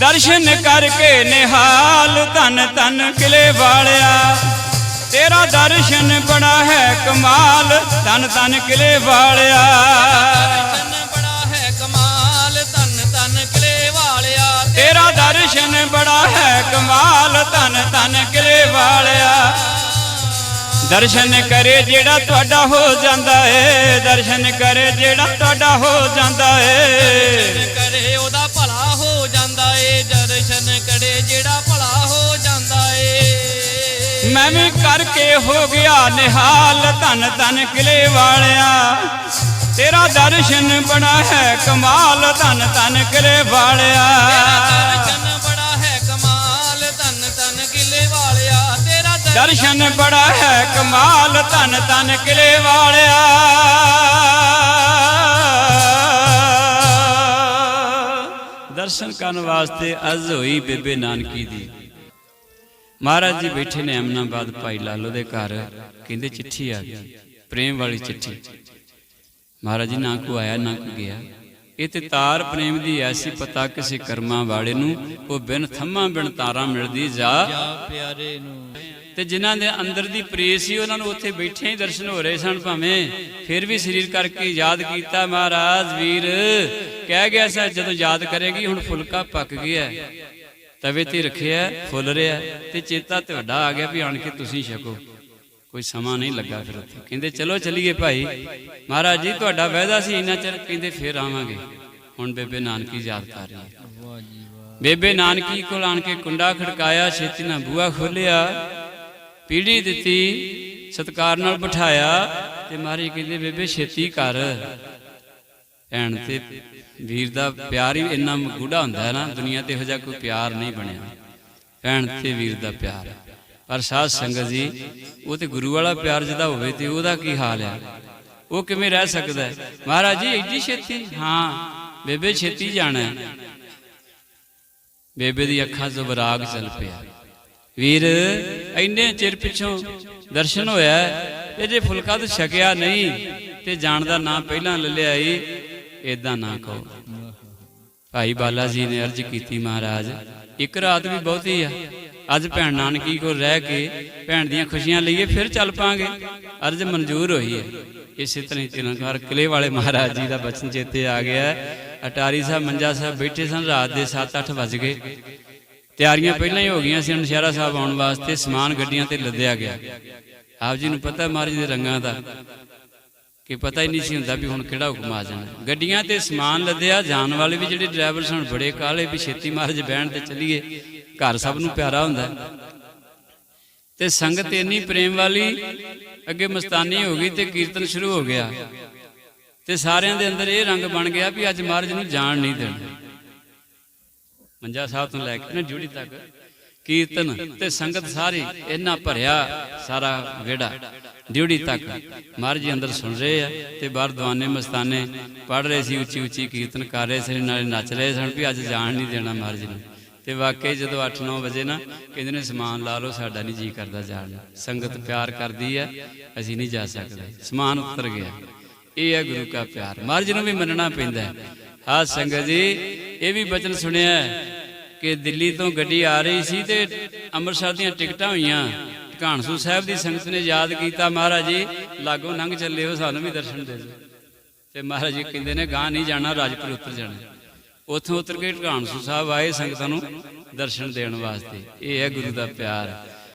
ਦਰਸ਼ਨ ਕਰਕੇ ਨਿਹਾਲ ਧਨ ਧਨ ਕਿਲੇ ਵਾਲਿਆ। ਤੇਰਾ ਦਰਸ਼ਨ ਬੜਾ ਹੈ ਕਮਾਲ, ਧਨ ਧਨ ਕਿਲੇ ਵਾਲਿਆ। ਧੰਨ ਧੰਨ ਕਿਲੇ ਵਾਲਿਆ ਤੇਰਾ ਦਰਸ਼ਨ ਬੜਾ ਹੈ ਕਮਾਲ, ਧਨ ਧਨ ਕਿਲੇ ਵਾਲਿਆ। ਦਰਸ਼ਨ ਕਰੇ ਜਿਹੜਾ ਤੁਹਾਡਾ ਹੋ ਜਾਂਦਾ ਏ, ਦਰਸ਼ਨ ਕਰੇ ਜਿਹੜਾ ਤੁਹਾਡਾ ਹੋ ਜਾਂਦਾ ਏ ਕਰੇ ਉਹਦਾ ਹੋ ਜਾਂਦਾ ਏ। ਕਰੇ ਜਿਹੜਾ ਭਲਾ ਹੋ ਜਾਂਦਾ ਏ। ਮੈਂ ਵੀ ਕਰਕੇ ਹੋ ਗਿਆ ਨਿਹਾਲ ਧਨ ਧਨ ਕਿਲੇ ਵਾਲਿਆ। ਤੇਰਾ ਦਰਸ਼ਨ ਬੜਾ ਹੈ ਕਮਾਲ ਧਨ ਧਨ ਕਿਲੇ ਵਾਲਿਆ। ਦਰਸ਼ਨ ਬੜਾ ਹੈ ਕਮਾਲ ਧੰਨ ਧੰਨ ਕਿਲੇ ਵਾਲਿਆ। ਤੇਰਾ ਦਰਸ਼ਨ ਬੜਾ ਹੈ ਕਮਾਲ ਧਨ ਧਨ ਕਿਲੇ ਵਾਲਿਆ। ਦਰਸ਼ਨ ਕਰਨ ਵਾਸਤੇ ਅਜ਼ ਹੋਈ ਬੇਬੇ ਨਾਨਕੀ ਦੀ। ਮਹਾਰਾਜ ਜੀ ਬੈਠੇ ਨੇ ਅਮਨਾਬਾਦ ਭਾਈ ਲਾਲੋ ਦੇ ਘਰ, ਕਹਿੰਦੇ ਚਿੱਠੀ ਆ ਗਈ, ਪ੍ਰੇਮ ਵਾਲੀ ਚਿੱਠੀ। ਮਹਾਰਾਜ ਜੀ ਨਾ ਕੋ ਆਇਆ, ਨਾ ਕੋ ਗਿਆ। ਇਹ ਤੇ ਤਾਰ ਪ੍ਰੇਮ ਦੀ ਐਸੀ ਪਤਾ ਕਿਸੇ ਕਰਮਾਂ ਵਾਲੇ ਨੂੰ, ਉਹ ਬਿਨ ਥੰਮਾ ਬਿਨ ਤਾਰਾਂ ਮਿਲਦੀ ਜਾ ਪਿਆਰੇ ਨੂੰ। ਤੇ ਜਿਨ੍ਹਾਂ ਦੇ ਅੰਦਰ ਦੀ ਪ੍ਰੇਸ ਸੀ ਉਹਨਾਂ ਨੂੰ ਉੱਥੇ ਬੈਠੇ ਹੀ ਦਰਸ਼ਨ ਹੋ ਰਹੇ ਸਨ ਭਾਵੇਂ। ਫਿਰ ਵੀ ਸਰੀਰ ਕਰਕੇ ਯਾਦ ਕੀਤਾ ਮਹਾਰਾਜ ਵੀਰ ਕਹਿ ਗਿਆ ਸੀ ਜਦੋਂ ਯਾਦ ਕਰੇਗੀ ਹੁਣ ਫੁਲਕਾ ਪੱਕ ਗਿਆ। ਤਵੇ ਤੇ ਰੱਖਿਆ ਫੁੱਲ ਰਿਹਾ ਤੇ ਚੇਤਾ ਤੁਹਾਡਾ ਆ ਗਿਆ ਵੀ ਆਣ ਕੇ ਤੁਸੀਂ ਛਕੋ। ਕੋਈ ਸਮਾਂ ਨਹੀਂ ਲੱਗਾ ਫਿਰ ਉੱਥੇ। ਕਹਿੰਦੇ ਚਲੋ ਚਲੀਏ ਭਾਈ। ਮਹਾਰਾਜ ਜੀ ਤੁਹਾਡਾ ਵਾਅਦਾ ਸੀ ਇੰਨਾ ਚਿਰ ਕਹਿੰਦੇ ਫੇਰ ਆਵਾਂਗੇ। ਹੁਣ ਬੇਬੇ ਨਾਨਕੀ ਯਾਦ ਕਰ ਰਹੀ ਹੈ। ਬੇਬੇ ਨਾਨਕੀ ਕੋਲ ਆਣ ਕੇ ਕੁੰਡਾ ਖੜਕਾਇਆ ਛੇਤੀ ਨਾਲ ਬੂਹਾ ਖੋਲਿਆ ਪੀੜੀ ਦਿੱਤੀ, ਸਤਕਾਰ ਨਾਲ ਬਿਠਾਇਆ ਤੇ ਮਾਰੀ ਕਹਿੰਦੇ, ਬੇਬੇ, ਛੇਤੀ ਕਰ। ਭੈਣ ਤੇ ਵੀਰ ਦਾ ਪਿਆਰ ਹੀ ਇੰਨਾ ਗੂੜਾ ਹੁੰਦਾ ਹੈ ਨਾ, ਦੁਨੀਆ ਤੇ ਇਹੋ ਜਿਹਾ ਕੋਈ ਪਿਆਰ ਨਹੀਂ ਬਣਿਆ। ਭੈਣ ਤੇ ਵੀਰ ਦਾ ਪਿਆਰ। ਪਰ ਸਾਧ ਸੰਗਤ ਜੀ, ਉਹ ਤੇ ਗੁਰੂ ਵਾਲਾ ਪਿਆਰ ਜਿਹਦਾ ਹੋਵੇ ਤੇ ਉਹਦਾ ਕੀ ਹਾਲ ਹੈ? ਉਹ ਕਿਵੇਂ ਰਹਿ ਸਕਦਾ ਹੈ? ਮਹਾਰਾਜ ਜੀ ਐਡੀ ਛੇਤੀ? ਹਾਂ, ਬੇਬੇ, ਛੇਤੀ ਜਾਣਾ ਬੇਬੇ ਦੀ ਅੱਖਾਂ ਚ ਬਰਾਗ ਚੱਲ ਪਿਆ। ਵੀਰ, ਇੰਨੇ ਚਿਰ ਪਿੱਛੋਂ ਦਰਸ਼ਨ ਹੋਇਆ ਤੇ ਜੇ ਫੁਲਕਾ ਤਾਂ ਛਕਿਆ ਨਹੀਂ ਤੇ ਜਾਣ ਦਾ ਨਾਂ ਪਹਿਲਾਂ ਲੈ ਲਿਆ ਈ, ਏਦਾਂ ਨਾ ਕਹੋ। ਭਾਈ ਬਾਲਾ ਜੀ ਨੇ ਅਰਜ਼ ਕੀਤੀ ਮਹਾਰਾਜ, ਇੱਕ ਰਾਤ ਵੀ ਬਹੁਤੀ ਆ। ਅੱਜ ਭੈਣ ਨਾਨਕੀ ਕੋਲ ਰਹਿ ਕੇ ਭੈਣ ਦੀਆਂ ਖੁਸ਼ੀਆਂ ਲਈਏ, ਫਿਰ ਚੱਲ ਪਾਂਗੇ। ਅਰਜ਼ ਮਨਜ਼ੂਰ ਹੋਈ ਹੈ। ਇਸੇ ਤਰ੍ਹਾਂ ਹੀ ਤਿਰਨਕਾਰ ਕਿਲੇ ਵਾਲੇ ਮਹਾਰਾਜ ਜੀ ਦਾ ਬਚਨ ਚੇਤੇ ਆ ਗਿਆ। ਅਟਾਰੀ ਸਾਹਿਬ, ਮੰਜਾ ਸਾਹਿਬ ਬੈਠੇ ਸਨ, ਰਾਤ ਦੇ 7-8 ਵਜ ਗਏ। ਤਿਆਰੀਆਂ ਪਹਿਲਾਂ ਹੀ ਹੋ ਗਈਆਂ ਸੀ ਨਸ਼ਹਿਰਾ ਸਾਹਿਬ ਆਉਣ ਵਾਸਤੇ ਸਮਾਨ ਗੱਡੀਆਂ ਤੇ ਲੱਦਿਆ ਗਿਆ। ਆਪ ਜੀ ਨੂੰ ਪਤਾ ਮਹਾਰਾਜ ਦੇ ਰੰਗਾਂ ਦਾ, ਕਿ ਪਤਾ ਹੀ ਨਹੀਂ ਸੀ ਹੁੰਦਾ ਵੀ ਹੁਣ ਕਿਹੜਾ ਹੁਕਮ ਆ ਜਾਣਾ। ਗੱਡੀਆਂ ਤੇ ਸਮਾਨ ਲੱਦਿਆ, ਜਾਣ ਵਾਲੇ ਵੀ ਜਿਹੜੇ ਡਰਾਈਵਰ ਸਨ, ਬੜੇ ਕਾਲੇ ਵੀ ਛੇਤੀ ਮਹਾਰਾਜ ਬਹਿਣ ਤੇ ਚੱਲੀਏ। ਘਰ ਸਭ ਨੂੰ ਪਿਆਰਾ ਹੁੰਦਾ। ਤੇ ਸੰਗਤ ਇੰਨੀ ਪ੍ਰੇਮ ਵਾਲੀ, ਅੱਗੇ ਮਸਤਾਨੀ ਹੋ ਗਈ ਤੇ ਕੀਰਤਨ ਸ਼ੁਰੂ ਹੋ ਗਿਆ। ਤੇ ਸਾਰਿਆਂ ਦੇ ਅੰਦਰ ਇਹ ਰੰਗ ਬਣ ਗਿਆ ਵੀ ਅੱਜ ਮਹਾਰਾਜ ਨੂੰ ਜਾਣ ਨਹੀਂ ਦੇਣਾ। ਮੰਜਾ ਸਾਹਿਬ ਤੋਂ ਲੈ ਕੇ ਨਾ ਜੁੜੀ ਤੱਕ, ਕੀਰਤਨ ਤੇ ਸੰਗਤ ਸਾਰੀ ਇੰਨਾ ਭਰਿਆ ਸਾਰਾ ਵਿਹੜਾ। ਡਿਊੜੀ ਤੱਕ ਮਹਾਰਾਜ ਜੀ ਅੰਦਰ ਸੁਣ ਰਹੇ ਆ ਤੇ ਬਾਹਰ ਦੀਵਾਨੇ ਮਸਤਾਨੇ ਪੜ ਰਹੇ ਸੀ, ਉੱਚੀ ਉੱਚੀ ਕੀਰਤਨ ਕਰ ਰਹੇ ਸੀ, ਨਾਲੇ ਨੱਚ ਰਹੇ ਸਨ ਵੀ ਅੱਜ ਜਾਣ ਨਹੀਂ ਦੇਣਾ ਮਹਾਰਾਜ ਨੂੰ। ਤੇ ਵਾਕਈ ਜਦੋਂ 8-9 ਵਜੇ ਨਾ ਕਹਿੰਦੇ ਨੇ, ਸਮਾਨ ਲਾ ਲਓ, ਸਾਡਾ ਨਹੀਂ ਜੀ ਕਰਦਾ ਜਾਣ ਸੰਗਤ ਪਿਆਰ ਕਰਦੀ ਹੈ ਅਸੀਂ ਨਹੀਂ ਜਾ ਸਕਦੇ। ਸਮਾਨ ਉਤਰ ਗਿਆ। ਇਹ ਹੈ ਗੁਰੂ ਕਾ ਪਿਆਰ। ਮਹਾਰਾਜ ਨੂੰ ਵੀ ਮੰਨਣਾ ਪੈਂਦਾ ਹੈ। ਹਾਂ, ਸੰਗਤ ਜੀ, ਇਹ ਵੀ ਬਚਨ ਸੁਣਿਆ ਕਿ ਦਿੱਲੀ ਤੋਂ ਗੱਡੀ ਆ ਰਹੀ ਸੀ ਤੇ ਅੰਮ੍ਰਿਤਸਰ ਦੀਆਂ ਟਿਕਟਾਂ ਹੋਈਆਂ। ਕਾਨਸੂ ਸਾਹਿਬ ਦੀ ਸੰਗਤ ਨੇ ਯਾਦ ਕੀਤਾ, ਮਹਾਰਾਜ ਜੀ, ਲਾਗੋਂ ਲੰਘ ਚੱਲੇ ਹੋ, ਸਾਨੂੰ ਵੀ ਦਰਸ਼ਨ ਦੇ ਦਿਓ। ਤੇ ਮਹਾਰਾਜ ਜੀ ਕਹਿੰਦੇ ਨੇ ਗਾਂ ਨਹੀਂ ਜਾਣਾ, ਰਾਜਪੁਰ ਉਤਰ ਜਾਣਾ। ਉੱਥੋਂ ਉਤਰ ਕੇ ਕਾਨਸੂ ਸਾਹਿਬ ਆਏ ਸੰਗਤਾਂ ਨੂੰ ਦਰਸ਼ਨ ਦੇਣ ਵਾਸਤੇ। ਇਹ ਹੈ ਗੁਰੂ ਦਾ ਪਿਆਰ।